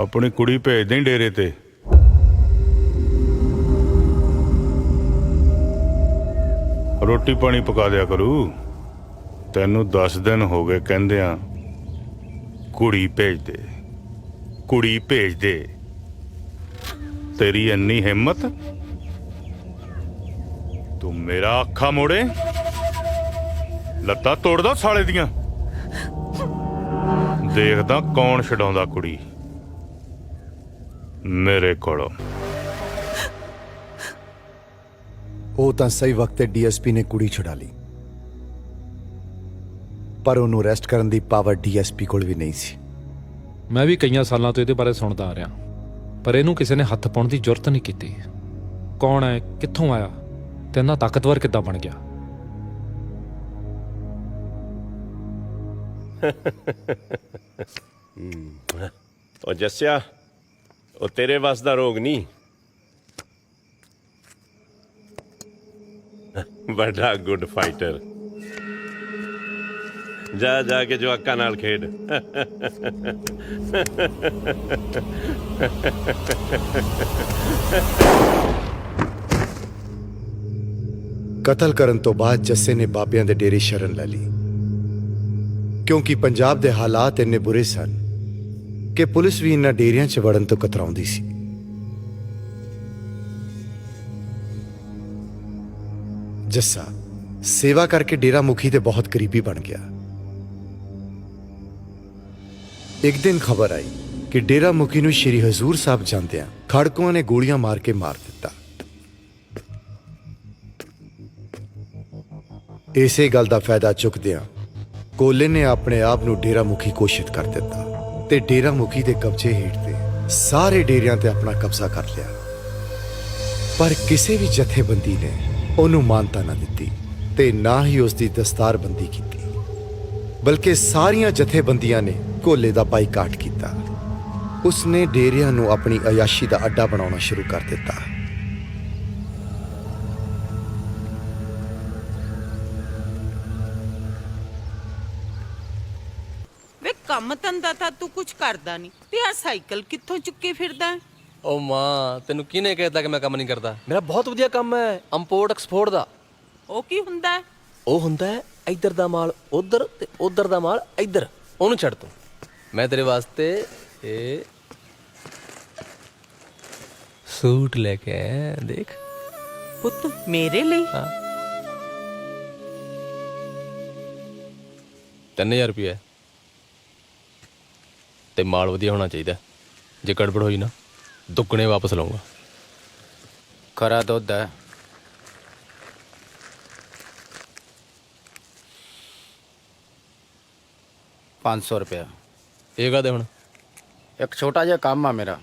ਆਪਣੀ ਕੁੜੀ ਭੇਜ ਦੇਂ ਡੇਰੇ ਤੇ। ਰੋਟੀ ਪਾਣੀ ਪਕਾ ਦਿਆ ਕਰੂ। ਤੈਨੂੰ 10 ਦਿਨ ਹੋ ਗਏ ਕਹਿੰਦਿਆਂ, ਕੁੜੀ ਭੇਜ ਦੇ, ਕੁੜੀ ਭੇਜ ਦੇ। ਤੇਰੀ ਇੰਨੀ ਹਿੰਮਤ? ਤੂੰ ਮੇਰਾ ਅੱਖਾਂ ਮੋੜੇ। ਲੱਤਾਂ ਤੋੜਦਾ ਸਾਲੇ ਦੀਆਂ। ਦੇਖਦਾ ਕੌਣ ਛਡਾਉਂਦਾ ਕੁੜੀ। ਮੇਰੇ ਕੋਲੋਂ। ਉਹ ਤਾਂ ਸਹੀ ਵਕਤ ਤੇ ਡੀਐਸਪੀ ਨੇ ਕੁੜੀ ਛੁਡਾ ਲਈ। ਪਰ ਉਹਨੂੰ ਅਰੈਸਟ ਕਰਨ ਦੀ ਪਾਵਰ ਡੀਐਸਪੀ ਕੋਲ ਵੀ ਨਹੀਂ ਸੀ। ਮੈਂ ਵੀ ਕਈਆਂ ਸਾਲਾਂ ਤੋਂ ਇਹਦੇ ਬਾਰੇ ਸੁਣਦਾ ਆ ਰਿਹਾ। ਪਰ ਇਹਨੂੰ ਕਿਸੇ ਨੇ ਹੱਥ ਪਾਉਣ ਦੀ ਜ਼ਰੂਰਤ ਨਹੀਂ ਕੀਤੀ। ਕੌਣ ਹੈ? ਕਿੱਥੋਂ ਆਇਆ? ਤੇ ਇੰਨਾ ਤਾਕਤਵਰ ਕਿੱਦਾਂ ਬਣ ਗਿਆ? ਉਹ ਜੱਸਿਆ ਉਹ ਤੇਰੇ ਵੱਸ ਦਾ ਰੋਗ ਨਹੀਂ ਵੱਡਾ ਗੁੱਡ ਫਾਈਟਰ ਜਾ ਜਾ ਕੇ ਜਵਾਕਾਂ ਨਾਲ ਖੇਡ ਕਤਲ ਕਰਨ ਤੋਂ ਬਾਅਦ ਜੱਸੇ ਨੇ ਬਾਬਿਆਂ ਦੇ ਡੇਰੇ ਸ਼ਰਨ ਲੈ ਲਈ ਕਿਉਂਕਿ ਪੰਜਾਬ ਦੇ ਹਾਲਾਤ ਇੰਨੇ ਬੁਰੇ ਸਨ ਕਿ ਪੁਲਿਸ ਵੀ ਇਹਨਾਂ ਡੇਰਿਆਂ 'ਚ ਵੜਨ ਤੋਂ ਕਤਰਾਉਂਦੀ ਸੀ। ਜੱਸਾ, ਸੇਵਾ ਕਰਕੇ ਡੇਰਾ ਮੁਖੀ ਤੇ ਬਹੁਤ ਕਰੀਬੀ ਬਣ ਗਿਆ। ਇੱਕ ਦਿਨ ਖਬਰ ਆਈ ਕਿ ਡੇਰਾ ਮੁਖੀ ਨੂੰ ਸ਼੍ਰੀ ਹਜ਼ੂਰ ਸਾਹਿਬ ਜਾਂਦਿਆਂ ਖੜਕੂਆਂ ਨੇ ਗੋਲੀਆਂ ਮਾਰ ਕੇ ਮਾਰ ਦਿੱਤਾ। ਇਸੇ ਗੱਲ ਦਾ ਫਾਇਦਾ ਚੁੱਕਦਿਆਂ ਕੋਲੇ ਨੇ ਆਪਣੇ ਆਪ ਨੂੰ ਡੇਰਾ ਮੁਖੀ ਘੋਸ਼ਿਤ ਕਰ ਦਿੱਤਾ। ਤੇ ਡੇਰਾ ਮੁਖੀ ਦੇ ਕਬਜ਼ੇ ਹੇਠ ਤੇ ਸਾਰੇ ਡੇਰਿਆਂ ਤੇ ਆਪਣਾ ਕਬਜ਼ਾ ਕਰ ਲਿਆ। ਪਰ ਕਿਸੇ ਵੀ ਜਥੇਬੰਦੀ ਨੇ ਉਹਨੂੰ ਮਾਨਤਾ ਨਾ ਦਿੱਤੀ ਤੇ ਨਾ ਹੀ ਉਸ ਦੀ ਦਸਤਾਰਬੰਦੀ ਕੀਤੀ। ਬਲਕਿ ਸਾਰੀਆਂ ਜਥੇਬੰਦੀਆਂ ਨੇ ਕੋਲੇ ਦਾ ਬਾਈਕਾਟ ਕੀਤਾ। ਉਸਨੇ ਡੇਰਿਆਂ ਨੂੰ ਆਪਣੀ ਅਯਾਸ਼ੀ ਦਾ ਅੱਡਾ ਬਣਾਉਣਾ ਸ਼ੁਰੂ ਕਰ ਦਿੱਤਾ। ਕੰਮ ਧੰਦਾ ਤਾਂ ਤੂੰ ਕੁਝ ਕਰਦਾ ਨਹੀਂ। ਤੇ ਆ ਸਾਈਕਲ ਕਿੱਥੋਂ ਚੁੱਕੇ ਫਿਰਦਾ ਹੈ? ਓ ਮਾਂ ਤੈਨੂੰ ਕਿਹਨੇ ਕਹਿਤਾ ਕਿ ਮੈਂ ਕੰਮ ਨਹੀਂ ਕਰਦਾ? ਮੇਰਾ ਬਹੁਤ ਵਧੀਆ ਕੰਮ ਹੈ। ਇੰਪੋਰਟ ਐਕਸਪੋਰਟ ਦਾ। ਉਹ ਕੀ ਹੁੰਦਾ ਹੈ? ਉਹ ਹੁੰਦਾ ਹੈ ਇੱਧਰ ਦਾ ਮਾਲ ਉਧਰ ਤੇ ਉਧਰ ਦਾ ਮਾਲ ਇੱਧਰ। ਉਹਨੂੰ ਛੱਡ ਤੂੰ। ਮੈਂ ਤੇਰੇ ਵਾਸਤੇ ਇਹ ਸੂਟ ਲੈ ਕੇ ਆਇਆ ਦੇਖ। ਪੁੱਤ ਮੇਰੇ ਲਈ? ਹਾਂ। 3000 ਰੁਪਏ ਤੇ ਮਾਲ ਵਧੀਆ ਹੋਣਾ ਚਾਹੀਦਾ ਜੇ ਗੜਬੜ ਹੋਈ ਨਾ ਦੁੱਗਣੇ ਵਾਪਸ ਲਵਾਂਗਾ ਖਰਾ ਦੁੱਧ ਹੈ। ਪੰਜ ਸੌ ਰੁਪਇਆ। ਇਹ ਕਾਦੇ ਹੁਣ? ਇੱਕ ਛੋਟਾ ਜਿਹਾ ਕੰਮ ਆ ਮੇਰਾ।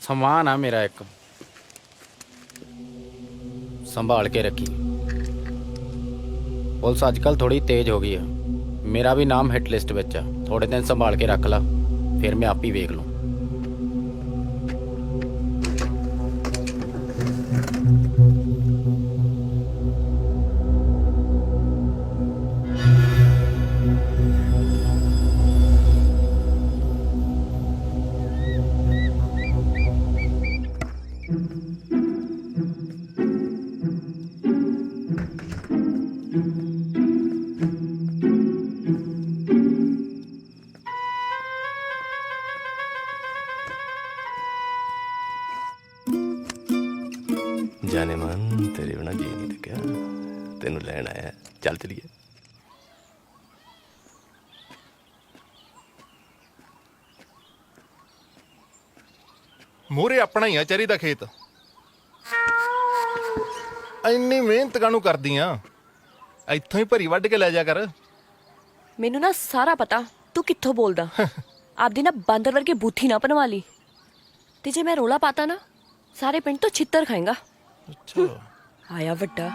ਸਮਾਨ ਆ ਮੇਰਾ ਇੱਕ। ਸੰਭਾਲ ਕੇ ਰੱਖੀ। ਪੁਲਿਸ ਅੱਜ ਕੱਲ ਥੋੜੀ ਤੇਜ਼ ਹੋ ਗਈ ਹੈ। ਮੇਰਾ ਵੀ ਨਾਮ ਹਿੱਟ ਲਿਸਟ ਵਿੱਚ ਆ। ਥੋੜੇ ਦਿਨ ਸੰਭਾਲ ਕੇ ਰੱਖ ਲਾ। ਫਿਰ ਮੈਂ ਆਪ ਹੀ ਵੇਖ ਲੂੰ ਜਾਨੇ ਮਨ ਤੇਰੇ ਬਿਨਾ ਜੀ ਨਹੀਂ ਲੱਗਿਆ। ਤੈਨੂੰ ਲੈਣ ਆਇਆ। ਚੱਲ ਚਲੀਏ। ਮੂਰੇ ਆਪਣਾ ਹੀ ਆ ਚਰੀ ਦਾ ਖੇਤ। ਇੰਨੀ ਮਿਹਨਤ ਕਾਹਨੂੰ ਕਰਦੀ ਆ? ਇੱਥੋਂ ਹੀ ਭਰੀ ਵੱਢ ਕੇ ਲੈ ਜਾ ਕਰ। ਮੈਨੂੰ ਨਾ ਸਾਰਾ ਪਤਾ। ਤੂੰ ਕਿੱਥੋਂ ਬੋਲਦਾ? ਆਪਦੀ ਨਾ ਬਾਂਦਰ ਵਰਗੇ ਬੂਥੀ ਨਾ ਬਣਵਾ ਲਈ। ਤੇ ਜੇ ਮੈਂ ਰੋਲਾ ਪਾਤਾ ਨਾ ਸਾਰੇ ਪਿੰਡ ਤੋਂ ਛਿੱਤਰ ਖਾਏਗਾ। ਅੱਛਾ। ਆਇਆ ਵੱਡਾ।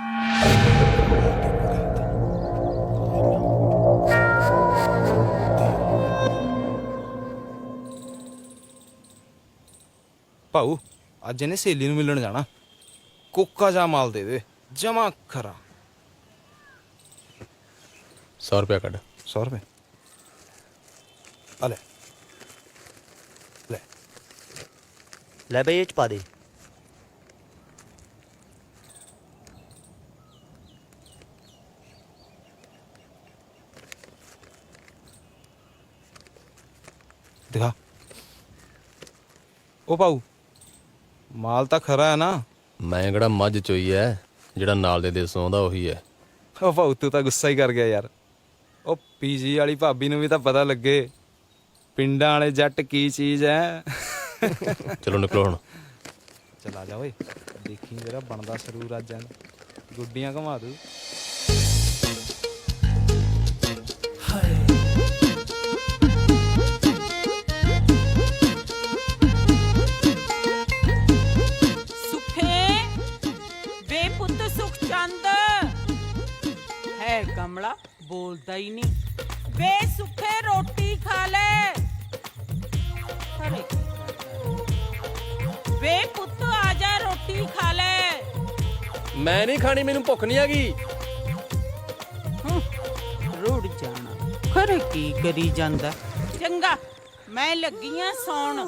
ਭਾਊ ਅੱਜ ਇਹਨੇ ਸਹੇਲੀ ਨੂੰ ਮਿਲਣ ਜਾਣਾ। ਕੋਕਾ ਜਾ ਮਾਲ ਦੇ ਦੇ ਜਮਾ ਖਰਾ। 100 ਰੁਪਇਆ ਕੱਢ। 100 ਰੁਪਏ? ਆ ਲੈ। ਲੈ। ਲੈ ਬਈ ਇਹ ਚ ਪਾ ਦੇ। ਦਿਖਾ। ਉਹ ਪਾਉ ਮਾਲ ਤਾਂ ਖਰਾ ਹੈ ਨਾ? ਮੈਂ ਕਿਹੜਾ ਮੱਝ ਚੋਈ ਐ ਜਿਹੜਾ ਨਾਲ ਦੇ ਦੇ ਸੌਂਦਾ ਉਹੀ ਐ। ਉਹ ਭਾਊ ਤੂੰ ਤਾਂ ਗੁੱਸਾ ਹੀ ਕਰ ਗਿਆ ਯਾਰ। ਉਹ ਪੀਜੀ ਵਾਲੀ ਭਾਬੀ ਨੂੰ ਵੀ ਤਾਂ ਪਤਾ ਲੱਗੇ ਪਿੰਡਾਂ ਵਾਲੇ ਜੱਟ ਕੀ ਚੀਜ਼ ਐ। ਚਲੋ ਨਿਕਲੋ ਹੁਣ। ਚਲਾ ਜਾ ਓਏ ਦੇਖੀ ਜਿਹੜਾ ਬਣਦਾ ਸਰੂਰ ਅੱਜ ਐਨ। ਗੁੱਡੀਆਂ ਘੁਮਾ ਦੂ। ਸੁਖੇ ਹੈ ਕਮਲਾ ਬੋਲਦਾ ਹੀ ਨਹੀਂ। ਵੇ ਸੁਖੇ ਰੋਟੀ ਖਾ ਲੈ। ਵੇ ਪੁੱਤ ਆ ਜਾ ਰੋਟੀ ਖਾ ਲੈ। ਮੈਂ ਨਹੀਂ ਖਾਣੀ ਮੈਨੂੰ ਭੁੱਖ ਨਹੀਂ ਹੈਗੀ। ਰੁੜ ਜਾਣਾ। ਖਰੇ ਕੀ ਕਰੀ ਜਾਂਦਾ? ਚੰਗਾ ਮੈਂ ਲੱਗੀਆਂ ਸੌਣ।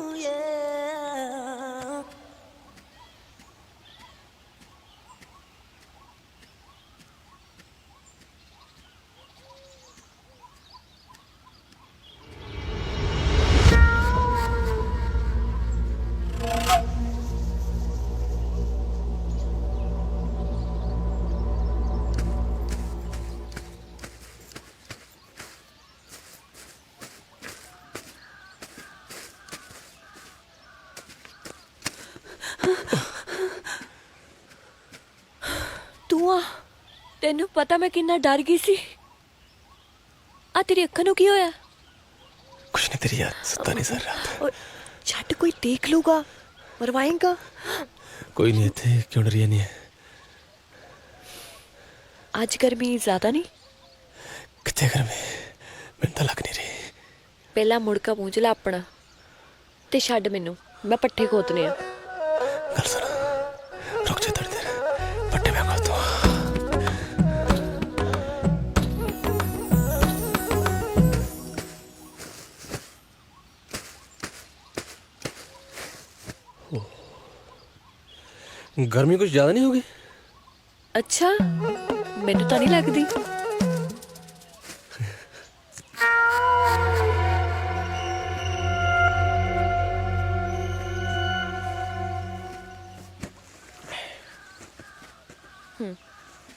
ਤੈਨੂੰ ਪਤਾ ਮੈਂ ਕਿੰਨਾ ਡਰ ਗਈ ਸੀ? ਆ ਤੇਰੀ ਅੱਖਾਂ ਨੂੰ ਕੀ ਹੋਇਆ? ਕੁਛ ਨਹੀਂ ਤੇਰੀ ਯਾਦ ਸੁੱਤਾ ਨਹੀਂ ਸਰ ਰਾਤ। ਓਏ, ਛੱਡ ਕੋਈ ਦੇਖ ਲੂਗਾ ਮਰਵਾਏਗਾ। ਕੋਈ ਨਹੀਂ ਇੱਥੇ ਕਿਉਂ ਡਰੀ ਨਹੀਂ ਹੈ? ਅੱਜ ਗਰਮੀ ਜ਼ਿਆਦਾ ਨਹੀਂ? ਕਿੱਥੇ ਮੈਂ ਮੈਨੂੰ ਤਾਂ ਲੱਗ ਨਹੀਂ ਰਹੀ। ਪਹਿਲਾਂ ਮੁੜਕਾ ਪੂੰਝ ਲੈ ਆਪਣਾ ਤੇ ਛੱਡ ਮੈਨੂੰ ਮੈਂ ਪੱਠੇ ਖੋਤਨੇ ਆ। ਗੱਲ ਸੁਣ। ਗਰਮੀ ਕੁਝ ਜ਼ਿਆਦਾ ਨਹੀਂ ਹੋਗੀ ਅੱਛਾ ਮੈਨੂੰ ਤਾਂ ਨਹੀਂ ਲੱਗਦੀ।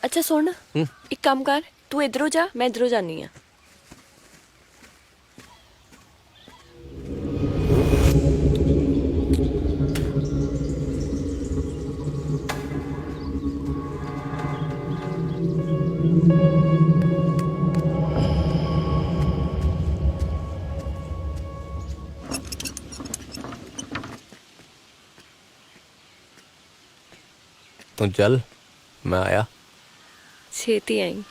ਅੱਛਾ ਸੁਣ ਇੱਕ ਕੰਮ ਕਰ ਤੂੰ ਇਧਰੋਂ ਜਾ ਮੈਂ ਇਧਰੋਂ ਜਾਨੀ ਆ ਤੂੰ ਚੱਲ ਮੈਂ ਆਇਆ। ਛੇਤੀ ਆਈ।